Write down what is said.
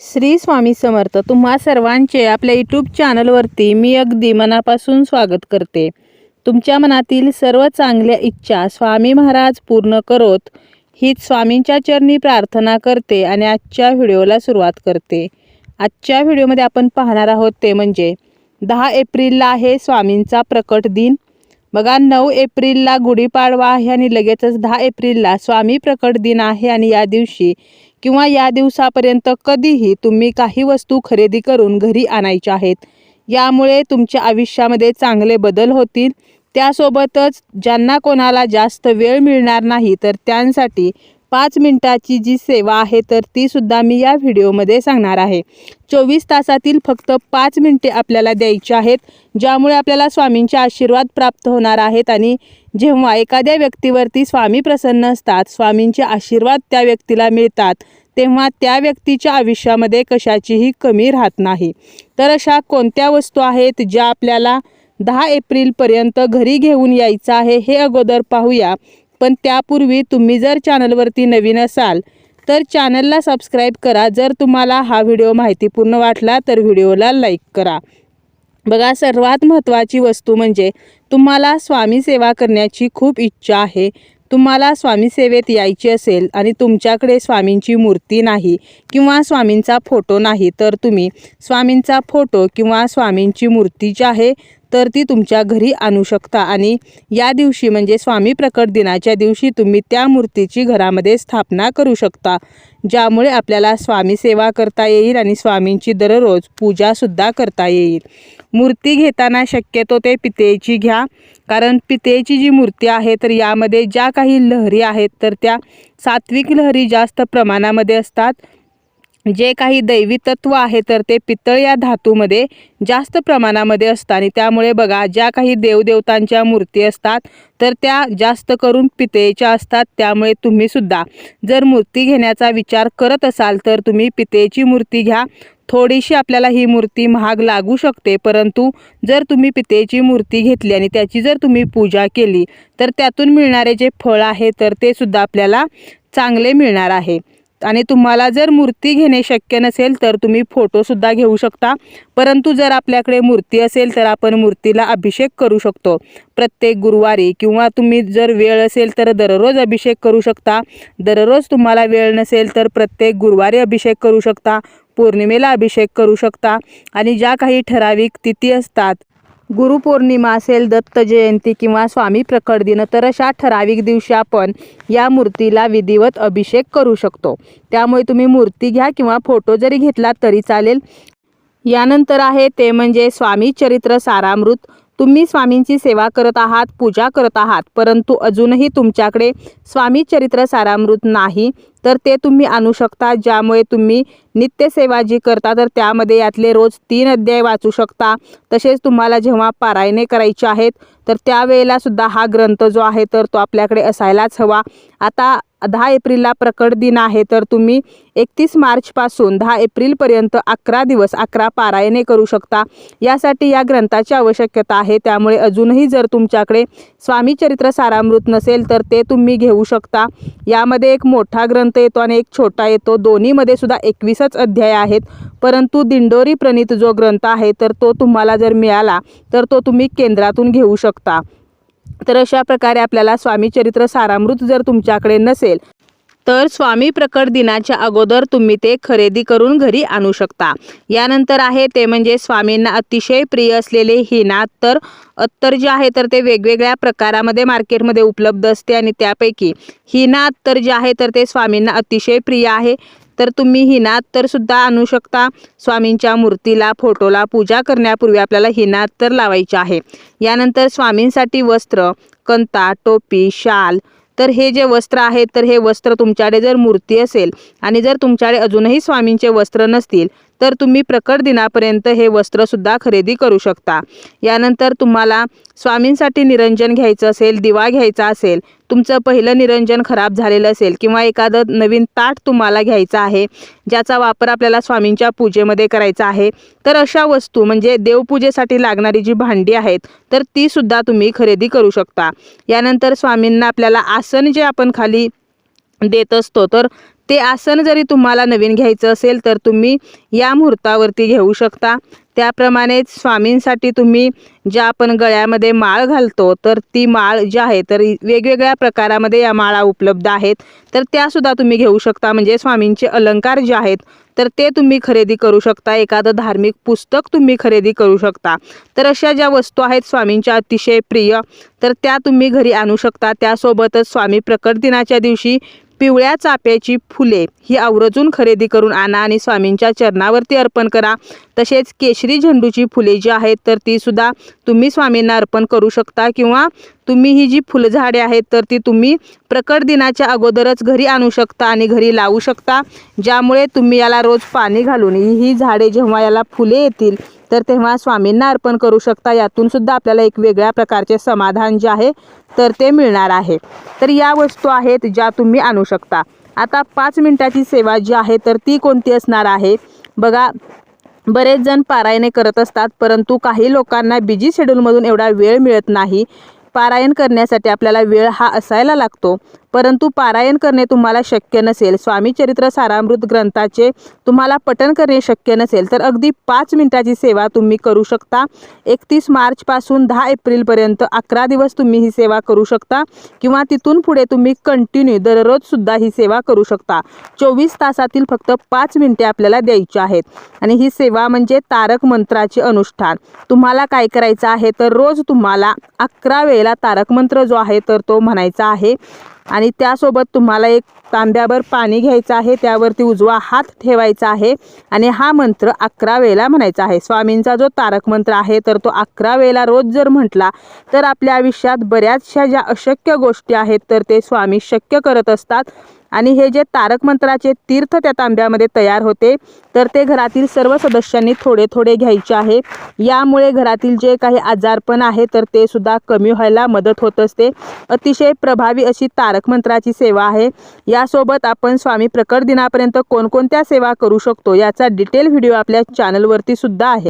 श्री स्वामी समर्थ तुम्हा सर्वांचे आपल्या यूट्यूब चॅनलवरती मी अगदी मनापासून स्वागत करते. तुमच्या मनातील सर्व चांगल्या इच्छा स्वामी महाराज पूर्ण करोत हीच स्वामींच्या चरणी प्रार्थना करते आणि आजच्या व्हिडिओला सुरुवात करते. आजच्या व्हिडिओमध्ये आपण पाहणार आहोत ते म्हणजे दहा एप्रिलला आहे स्वामींचा प्रकट दिन. बघा नऊ एप्रिलला गुढीपाडवा आहे आणि लगेचच दहा एप्रिलला स्वामी प्रकट दिन आहे आणि या दिवशी किंवा या दिवसापर्यंत कधीही तुम्ही काही वस्तू खरेदी करून घरी आणायच्या आहेत. यामुळे तुमच्या आयुष्यामध्ये चांगले बदल होतील. त्यासोबतच ज्यांना कोणाला जास्त वेळ मिळणार नाही तर त्यांसाठी पाच मिनिटाची जी सेवा आहे तर तीसुद्धा मी या व्हिडिओमध्ये सांगणार आहे. चोवीस तासातील फक्त पाच मिनिटे आपल्याला द्यायची आहेत ज्यामुळे आपल्याला स्वामींचे आशीर्वाद प्राप्त होणार आहेत आणि जेव्हा एखाद्या व्यक्तीवरती स्वामी प्रसन्न असतात स्वामींचे आशीर्वाद त्या व्यक्तीला मिळतात तेव्हा त्या व्यक्तीच्या आयुष्यामध्ये कशाचीही कमी राहत नाही. तर अशा कोणत्या वस्तू आहेत ज्या आपल्याला दहा एप्रिलपर्यंत घरी घेऊन यायचं आहे हे अगोदर पाहूया. पण त्यापूर्वी तुम्ही जर चॅनलवरती नवीन असाल तर चॅनलला सबस्क्राईब करा. जर तुम्हाला हा व्हिडिओ माहितीपूर्ण वाटला तर व्हिडिओला लाईक करा. बघा सर्वात महत्त्वाची वस्तू म्हणजे तुम्हाला स्वामी सेवा करण्याची खूप इच्छा आहे. तुम्हाला स्वामी सेवेत यायची असेल आणि तुमच्याकडे स्वामींची मूर्ती नाही किंवा स्वामींचा फोटो नाही तर तुम्ही स्वामींचा फोटो किंवा स्वामींची मूर्ती जी आहे तर ती तुमच्या घरी आणू शकता. आणि या दिवशी म्हणजे स्वामी प्रकट दिनाच्या दिवशी तुम्ही त्या मूर्तीची घरामध्ये स्थापना करू शकता ज्यामुळे आपल्याला स्वामी सेवा करता येईल आणि स्वामींची दररोज पूजासुद्धा करता येईल. मूर्ती घेताना शक्यतो ते पितेची घ्या कारण पितेची जी मूर्ती आहे तर यामध्ये ज्या काही लहरी आहेत तर त्या सात्विक लहरी जास्त प्रमाणामध्ये असतात. जे काही दैवी तत्व आहे तर ते पितळ या धातूमध्ये जास्त प्रमाणामध्ये असतात आणि त्यामुळे बघा ज्या काही देवदेवतांच्या मूर्ती असतात तर त्या जास्त करून पितेच्या असतात. त्यामुळे तुम्हीसुद्धा जर मूर्ती घेण्याचा विचार करत असाल तर तुम्ही पितेची मूर्ती घ्या. थोडीशी आपल्याला ही मूर्ती महाग लागू शकते परंतु जर तुम्ही पितेची मूर्ती घेतली आणि त्याची जर तुम्ही पूजा केली तर त्यातून मिळणारे जे फळ आहे तर ते सुद्धा आपल्याला चांगले मिळणार आहे. आणि तुम्हाला जर मूर्ती घेणे शक्य नसेल तर तुम्ही फोटोसुद्धा घेऊ शकता. परंतु जर आपल्याकडे मूर्ती असेल तर आपण मूर्तीला अभिषेक करू शकतो. प्रत्येक गुरुवारी किंवा तुम्ही जर वेळ असेल तर दररोज अभिषेक करू शकता. दररोज तुम्हाला वेळ नसेल तर प्रत्येक गुरुवारी अभिषेक करू शकता. पौर्णिमेला अभिषेक करू शकता. आणि ज्या काही ठराविक तिथी असतात गुरुपौर्णिमा असेल दत्त जयंती किंवा स्वामी प्रकट दिन तर अशा ठराविक दिवशी आपण या मूर्तीला विधिवत अभिषेक करू शकतो. त्यामुळे तुम्ही मूर्ती घ्या किंवा फोटो जरी घेतला तरी चालेल. यानंतर आहे ते म्हणजे स्वामी चरित्र सारामृत. तुम्ही स्वामींची सेवा करत आहात पूजा करत आहात परंतु अजूनही तुमच्याकडे स्वामी चरित्र सारामृत नाही तर ते तुम्ही आणू शकता ज्यामुळे तुम्ही नित्यसेवा जी करता तर त्यामध्ये यातले रोज तीन अध्याय वाचू शकता. तसेच तुम्हाला जेव्हा पारायणे करायचे आहेत तर त्यावेळेला सुद्धा हा ग्रंथ जो आहे तर तो आपल्याकडे असायलाच हवा. आता दहा एप्रिलला प्रकट दिन आहे तर तुम्ही एकतीस मार्चपासून दहा एप्रिलपर्यंत अकरा दिवस अकरा पारायणे करू शकता. यासाठी या ग्रंथाची आवश्यकता आहे. त्यामुळे अजूनही जर तुमच्याकडे स्वामी चरित्र सारामृत नसेल तर ते तुम्ही घेऊ शकता. यामध्ये एक मोठा ग्रंथ येतो आणि एक छोटा येतो. दोन्हीमध्ये सुद्धा एकवीसच अध्याय आहेत. परंतु दिंडोरी प्रणित जो ग्रंथ आहे तर तो तुम्हाला जर मिळाला तर तो तुम्ही केंद्रातून घेऊ शकता. तर अशा प्रकारे आपल्याला स्वामी चरित्र सारामृत जर तुमच्याकडे नसेल तर स्वामी प्रकट दिनाच्या अगोदर तुम्ही ते खरेदी करून घरी आणू शकता. यानंतर आहे ते म्हणजे स्वामींना अतिशय प्रिय असलेले हिना तर अत्तर जे आहे तर ते वेगवेगळ्या प्रकारामध्ये मार्केटमध्ये उपलब्ध असते आणि त्यापैकी हिना अत्तर जे आहे तर ते स्वामींना अतिशय प्रिय आहे. तर तुम्ही हिना सुद्धा आणू शकता. स्वामींच्या मूर्तीला फोटोला पूजा करण्यापूर्वी आपल्याला हिना तर लावायचे आहे. यानंतर स्वामींसाठी वस्त्र कंता टोपी शाल. तर हे जे वस्त्र आहे तर हे वस्त्र तुमच्याकडे जर मूर्ती असेल आणि जर तुमच्याकडे अजूनही स्वामींचे वस्त्र नसतील तर तुम्ही प्रकट दिनापर्यंत हे वस्त्रसुद्धा खरेदी करू शकता. यानंतर तुम्हाला स्वामींसाठी निरंजन घ्यायचं असेल दिवा घ्यायचा असेल तुमचं पहिलं निरंजन खराब झालेलं असेल किंवा एखादं नवीन ताट तुम्हाला घ्यायचं आहे ज्याचा वापर आपल्याला स्वामींच्या पूजेमध्ये करायचा आहे तर अशा वस्तू म्हणजे देवपूजेसाठी लागणारी जी भांडी आहेत तर ती सुद्धा तुम्ही खरेदी करू शकता. यानंतर स्वामींना आपल्याला आसन जे आपण खाली देत असतो तर ते आसन जरी तुम्हाला नवीन घ्यायचं असेल तर तुम्ही या मुहूर्तावरती घेऊ शकता. त्याप्रमाणेच स्वामींसाठी तुम्ही ज्या आपण गळ्यामध्ये माळ घालतो तर ती माळ जी आहे तर वेगवेगळ्या प्रकारामध्ये या माळा उपलब्ध आहेत. तर त्यासुद्धा तुम्ही घेऊ शकता. म्हणजे स्वामींचे अलंकार जे आहेत तर ते तुम्ही खरेदी करू शकता. एखादं धार्मिक पुस्तक तुम्ही खरेदी करू शकता. तर अशा ज्या वस्तू आहेत स्वामींच्या अतिशय प्रिय तर त्या तुम्ही घरी आणू शकता. त्यासोबतच स्वामी प्रकट दिनाच्या दिवशी पिवळ्या चाप्याची फुले ही आवर्जून खरेदी करून आणा आणि स्वामींच्या चरणावरती अर्पण करा. तसेच केशरी झेंडूची फुले जी आहेत तर ती सुद्धा तुम्ही स्वामींना अर्पण करू शकता किंवा तुम्ही ही जी फुलझाडे आहेत तर ती तुम्ही प्रकट दिनाच्या अगोदरच घरी आणू शकता आणि घरी लावू शकता. ज्यामुळे तुम्ही याला रोज पाणी घालून ही ही झाडे जेव्हा याला फुले येतील तर तेव्हा स्वामींना अर्पण करू शकता. यातून सुद्धा आपल्याला एक वेगळ्या प्रकारचे समाधान जे आहे तर ते मिळणार आहे. तर या वस्तू आहेत ज्या तुम्ही आणू शकता. आता पाच मिनिटाची सेवा जी आहे तर ती कोणती असणार आहे? बघा बरेच जण पारायणे करत असतात परंतु काही लोकांना बिजी शेड्यूलमधून एवढा वेळ मिळत नाही. पारायण करण्यासाठी आपल्याला वेळ हा असायला लागतो. परंतु पारायण करणे तुम्हाला शक्य नसेल. स्वामीचरित्र सारामृत ग्रंथाचे तुम्हाला पठण करणे शक्य नसेल. तर अगदी पाच मिनिटाची सेवा तुम्ही करू शकता. एकतीस मार्चपासून दहा एप्रिलपर्यंत अकरा दिवस तुम्ही ही सेवा करू शकता किंवा तिथून पुढे तुम्ही कंटिन्यू दररोजसुद्धा ही सेवा करू शकता. चोवीस तासातील फक्त पाच मिनिटे आपल्याला द्यायची आहेत. आणि ही सेवा म्हणजे तारक मंत्राचे अनुष्ठान. तुम्हाला काय करायचं आहे? तर रोज तुम्हाला अकरा पहिला तारक मंत्र जो आहे तर तो म्हणायचा आहे. आणि त्यासोबत तुम्हाला एक तांब्यावर पाणी घ्यायचं आहे त्यावरती उजवा हात ठेवायचा आहे आणि हा मंत्र अकरा वेळेला म्हणायचा आहे. स्वामींचा जो तारक मंत्र आहे तर तो अकरा वेळेला रोज जर म्हटला तर आपल्या आयुष्यात बऱ्याचशा ज्या अशक्य गोष्टी आहेत तर ते स्वामी शक्य करत असतात. आणि हे जे तारक मंत्राचे तीर्थ त्या तांब्यामध्ये तयार होते तर ते घरातील सर्व सदस्यांनी थोडे थोडे घ्यायचे आहे. यामुळे घरातील जे काही आजारपण आहे तर ते सुद्धा कमी व्हायला मदत होत असते. अतिशय प्रभावी अशी तारक मंत्राची सेवा आहे. यासोबत आपण स्वामी प्रकट दिनापर्यंत कोणकोणत्या सेवा करू शकतो याचा डिटेल व्हिडिओ आपल्या चॅनलवरती सुद्धा आहे.